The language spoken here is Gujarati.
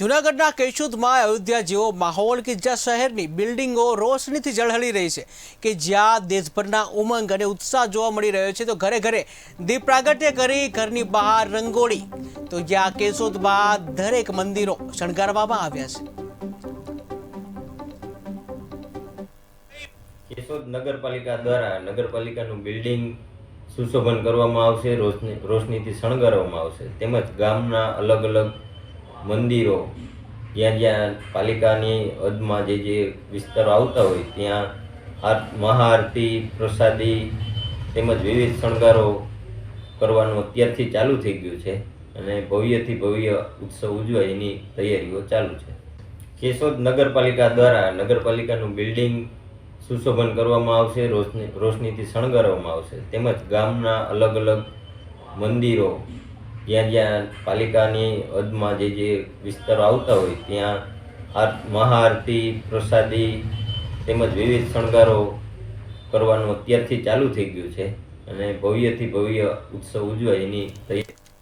જૂનાગઢના કેશોદમાં અયોધ્યા જેવો માહોલ કે જ્યાં શહેરની બિલ્ડિંગો રોશનીથી ઝળહળી રહી છે કે જ્યાં દેશભરના ઉમંગ અને ઉત્સાહ જોવા મળી રહ્યો છે, તો ઘરે ઘરે દીપ પ્રાગટ્ય કરી ઘરની બહાર રંગોળી. તો જ્યાં કેશોદમાં દરેક મંદિરો શણગારવામાં આવ્યા છે. કેશોદ નગરપાલિકા દ્વારા નગરપાલિકાનું બિલ્ડિંગ સુશોભન કરવામાં આવશે, રોશની, રોશનીથી શણગારવામાં આવશે. તેમજ ગામના અલગ અલગ મંદિરો, જ્યાં જ્યાં પાલિકાની હદમાં જે જે વિસ્તારો આવતા હોય, ત્યાં મહાઆરતી, પ્રસાદી તેમજ વિવિધ શણગારો કરવાનું અત્યારથી ચાલુ થઈ ગયું છે અને ભવ્યથી ભવ્ય ઉત્સવ ઉજવાય એની તૈયારીઓ ચાલુ છે. કેશોદ નગરપાલિકા દ્વારા નગરપાલિકાનું બિલ્ડિંગ સુશોભન કરવામાં આવશે, રોશની, રોશનીથી શણગારવામાં આવશે. તેમજ ગામના અલગ અલગ મંદિરો જ્યાં જ્યાં પાલિકાની હદમાં જે જે વિસ્તારો આવતા હોય, ત્યાં મહાઆરતી, પ્રસાદી તેમજ વિવિધ શણગારો કરવાનું અત્યારથી ચાલુ થઈ ગયું છે. અને ભવ્યથી ભવ્ય ઉત્સવ ઉજવાય એની તૈયારી